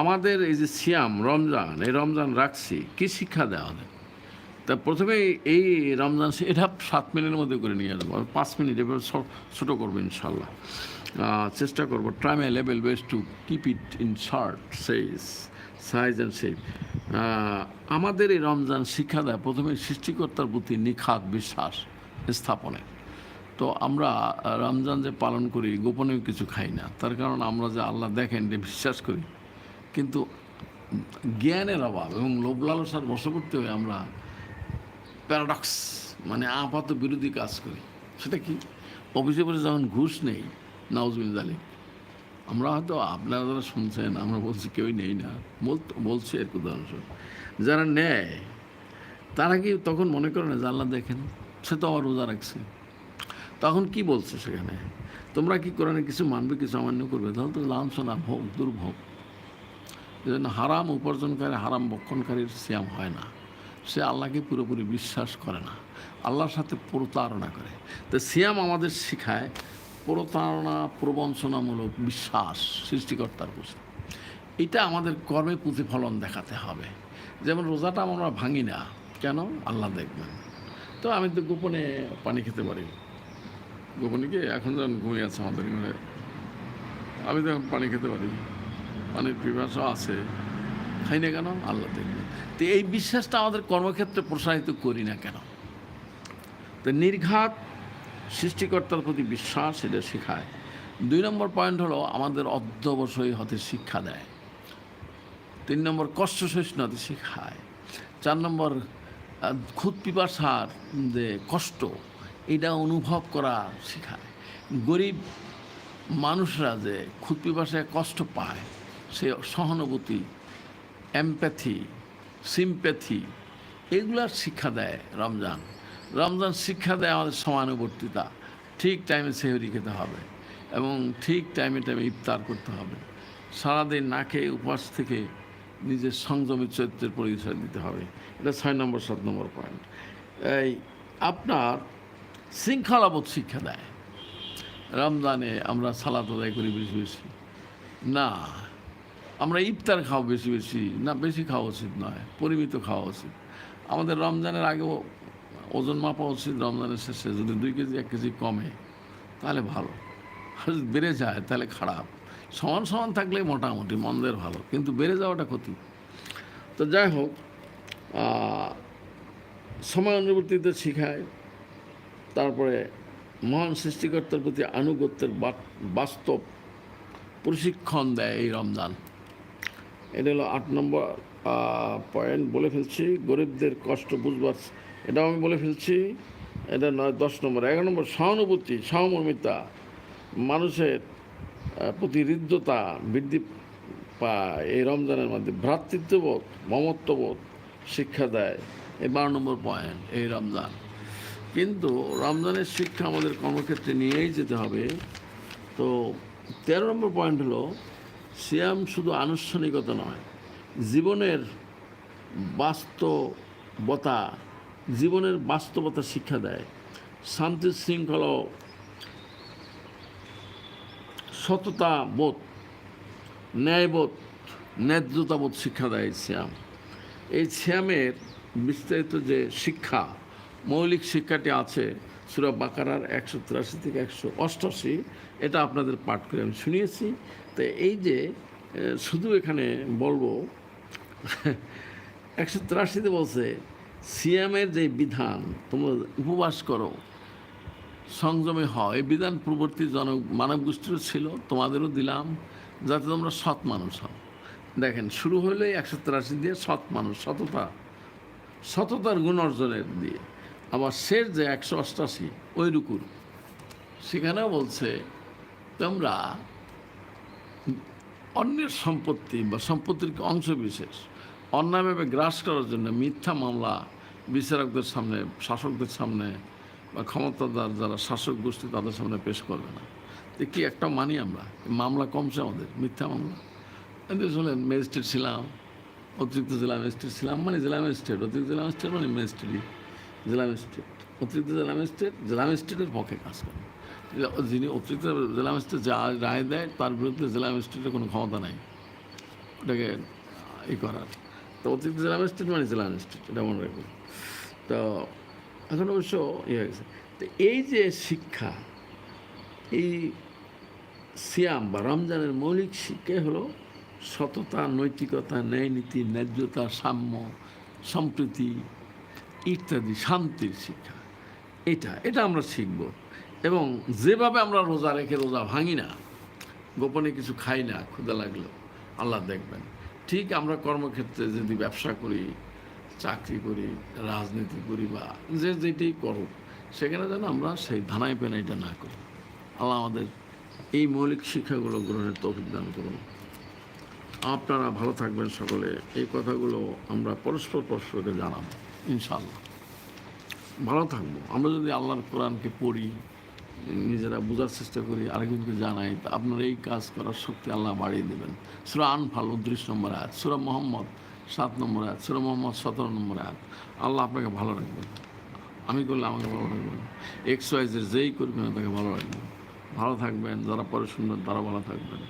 আমাদের এই যে সিয়াম, রমজান, এই রমজান রাখছি, কি শিক্ষা দেওয়া হবে তা প্রথমে এই রমজান এটা সাত মিনিটের মধ্যে করে নিয়ে আর পাঁচ মিনিট, এবার ছোটো করব ইনশাল্লাহ। চেষ্টা করব try level best to keep it in short says size and shape আমাদের এই রমজান শিক্ষা দেয় প্রথমে সৃষ্টিকর্তার প্রতি নিখাত বিশ্বাস, স্থাপনে। তো আমরা রমজান যে পালন করি, গোপনেও কিছু খাই না। তার কারণ আমরা যে আল্লাহ দেখেন, যে বিশ্বাস করি কিন্তু জ্ঞানের অভাব এবং লোভ লালসার বশবর্তী হয়ে আমরা প্যারাডক্স মানে আপাত বিরোধী কাজ করি। সেটা কি? অফিসে বসে যখন ঘুষ নেই নাউজবিন জালিক আমরা হয়তো আপনারা যারা শুনছেন, আমরা বলছি কেউই নেই না। বলছি কি উদাহরণস্বরূপ। যারা নেয়, তারা কি তখন মনে করে না জানলা দেখেন? সে তো আবার রোজা রাখছে। তখন কি বলছে সেখানে? তোমরা কি কোরআনে কিছু মানবে, কিছু অমান্য করবে? তাহলে তো লাঞ্ছনা ভোগ দুর্ভোগ। এজন্য হারাম উপার্জনকারী, হারাম বক্ষণকারীর সিয়াম হয় না। সে আল্লাহকে পুরোপুরি বিশ্বাস করে না। আল্লাহর সাথে প্রতারণা করে। তো সিয়াম আমাদের শিখায় প্রতারণা, প্রবঞ্চনামূলক বিশ্বাস, সৃষ্টিকর্তার প্রতি। এটা আমাদের কর্মে প্রতিফলন দেখাতে হবে। যেমন রোজাটা আমরা ভাঙি না। কেন? আল্লাহ দেখবেন। তো আমি তো গোপনে পানি খেতে পারি। গোপনে কি? এখন যখন ঘুমিয়ে আছে আমাদের আমি তো এখন পানি খেতে পারি। পানির পিপাসা আছে, খাই না কেন? আল্লাহ দেখবে তো এই বিশ্বাসটা আমাদের কর্মক্ষেত্রে প্রসারিত করি না কেন? তো নির্ঘাত সৃষ্টিকর্তার প্রতি বিশ্বাস এটা শেখায়। দুই নম্বর পয়েন্ট হলো আমাদের অধ্যবসায়ী হতে শিক্ষা দেয়। তিন নম্বর কষ্ট সহিষ্ণুতা শেখায়। চার নম্বর খুদ পিপাসার যে কষ্ট, এটা অনুভব করা শেখায়। গরিব মানুষরা যে খুদ পিপাসায় কষ্ট পায় সে সহানুভূতি এমপ্যাথি সিম্প্যাথি এগুলার শিক্ষা দেয় রমজান। রমজান শিক্ষা দেয় আমাদের সমানুবর্তিতা। ঠিক টাইমে সেহরি খেতে হবে এবং ঠিক টাইমে টাইমে ইফতার করতে হবে। সারাদিন না খেয়ে উপবাস থেকে নিজের সংযমী চরিত্রের পরিচয় দিতে হবে। এটা ছয় নম্বর, সাত নম্বর পয়েন্ট এই আপনার শৃঙ্খলাবোধ শিক্ষা দেয়। রমজানে আমরা সালাদ আদায় করি বেশি বেশি। না আমরা ইফতার খাওয়া বেশি বেশি, না বেশি খাওয়া উচিত নয়, পরিমিত খাওয়া উচিত। আমাদের রমজানের আগেও ওজন মাপা উচিত, রমজানের শেষে। যদি দুই কেজি, এক কেজি কমে, তাহলে ভালো। যদি বেড়ে যায়, তাহলে খারাপ। সমান সমান থাকলে মোটামুটি, মন্দের ভালো, কিন্তু বেড়ে যাওয়াটা ক্ষতি। তো যাই হোক সময় অনুবর্তিতে শিখায়, তারপরে মহান সৃষ্টিকর্তার প্রতি আনুগত্যের বাস্তব প্রশিক্ষণ দেয় এই রমজান। এটা হলো আট নম্বর পয়েন্ট বলে ফেলছি। গরিবদের কষ্ট বুঝবার, এটাও আমি বলে ফেলছি। এটা নয়, দশ নম্বর। এগারো নম্বর, সহানুভূতি, সহমর্মিতা। মানুষের প্রতি হৃদ্যতা বৃদ্ধি পায়। এই রমজানের মধ্যে ভ্রাতৃত্ববোধ, মমত্ববোধ শিক্ষা দেয়। এই বারো নম্বর পয়েন্ট এই রমজান। কিন্তু রমজানের শিক্ষা আমাদের কর্মক্ষেত্রে নিয়েই যেতে হবে। তো তেরো নম্বর পয়েন্ট হলো সিয়াম শুধু আনুষ্ঠানিকতা নয়, জীবনের বাস্তবতা জীবনের বাস্তবতা শিক্ষা দেয়। শান্তি শৃঙ্খলা সততা বোধ, ন্যায়বোধ ন্যায্যতাবোধ শিক্ষা দেয় শ্যাম এই শ্যামের বিস্তারিত যে শিক্ষা, মৌলিক শিক্ষাটি আছে সুরা বাকারার একশো তিরাশি থেকে একশো অষ্টআশি এটা আপনাদের পাঠ করে আমি শুনিয়েছি। তো এই যে শুধু এখানে বলব, একশো তিরাশিতে বলছে, সিয়ামের যে বিধান, তোমরা উপবাস করো, সংযমে হও এই বিধান পূর্ববর্তী জন মানব গোষ্ঠীরও ছিল, তোমাদেরও দিলাম, যাতে তোমরা সৎ মানুষ হও। দেখেন, শুরু হলে একশো তিরাশি দিয়ে সৎ মানুষ, সততা, সততার গুণ অর্জনের দিয়ে। আবার শেষ যে একশো অষ্টাশি ওই রুকুর সেখানেও বলছে, তোমরা অন্যের সম্পত্তি বা সম্পত্তির অংশ বিশেষ? অন্যায়ভাবে গ্রাস করার জন্য মিথ্যা মামলা বিচারকদের সামনে, শাসকদের সামনে বা ক্ষমতাদার যারা শাসক গোষ্ঠী, তাদের সামনে পেশ করবে না। তো কি একটা মানি আমরা? মামলা কমছে আমাদের, মিথ্যা মামলা? শুনলেন, ম্যাজিস্ট্রেট ছিলাম, অতিরিক্ত জেলা ম্যাজিস্ট্রেট ছিলাম মানে জেলা ম্যাজিস্ট্রেট, অতিরিক্ত জেলা ম্যাজিস্ট্রেট মানে ম্যাজিস্ট্রেটই। জেলা ম্যাজিস্ট্রেট অতিরিক্ত জেলা ম্যাজিস্ট্রেট জেলা ম্যাজিস্ট্রেটের পক্ষে কাজ করে। যিনি অতিরিক্ত জেলা ম্যাজিস্ট্রেট যা রায় দেয়, তার বিরুদ্ধে জেলা ম্যাজিস্ট্রেটের কোনো ক্ষমতা নাই। ওটাকে ই করার। তো অতিরিক্ত জেলা ম্যাজিস্ট্রেট মানে জেলা ম্যাজিস্ট্রেট এটা মনে রাখবেন তো এখন অবশ্য ইয়ে হয়ে গেছে। তো এই যে শিক্ষা, এই সিয়াম বা রমজানের মৌলিক শিক্ষা হলো সততা, নৈতিকতা, ন্যায় নীতি, ন্যায্যতা, সাম্য, সম্প্রীতি ইত্যাদি, শান্তির শিক্ষা। এটা এটা আমরা শিখব। এবং যেভাবে আমরা রোজা রেখে রোজা ভাঙি না, গোপনে কিছু খাই না ক্ষুদা লাগল আল্লাহ দেখবেন। ঠিক আমরা কর্মক্ষেত্রে যদি ব্যবসা করি, চাকরি করি, রাজনীতি করি বা যে যেটি করুক, সেখানে যেন আমরা সেই ধানাই পেনাইটা না করি। আল্লাহ আমাদের এই মৌলিক শিক্ষাগুলো গ্রহণের তৌফিক দান করুন। আপনারা ভালো থাকবেন সকলে। এই কথাগুলো আমরা পরস্পর পরস্পরকে জানাব। ইনশাল্লাহ ভালো থাকব। আমরা যদি আল্লাহর কোরআনকে পড়ি, নিজেরা বোঝার চেষ্টা করি, আরেকজনকে জানাই, তা আপনার এই কাজ করার শক্তি আল্লাহ বাড়িয়ে দেবেন। সুরা আনফাল উনত্রিশ নম্বর আয়াত, সুরা মোহাম্মদ সাত নম্বর আয়াত, সুরা মোহাম্মদ সতেরো নম্বর আয়াত। আল্লাহ আপনাকে ভালো রাখবেন আমি করলে আমাকে ভালো রাখবেন এক্স ওয়াইজের যেই করবেন তাকে ভালো রাখবেন ভালো থাকবেন, যারা পরে শুনবেন তারা ভালো থাকবেন।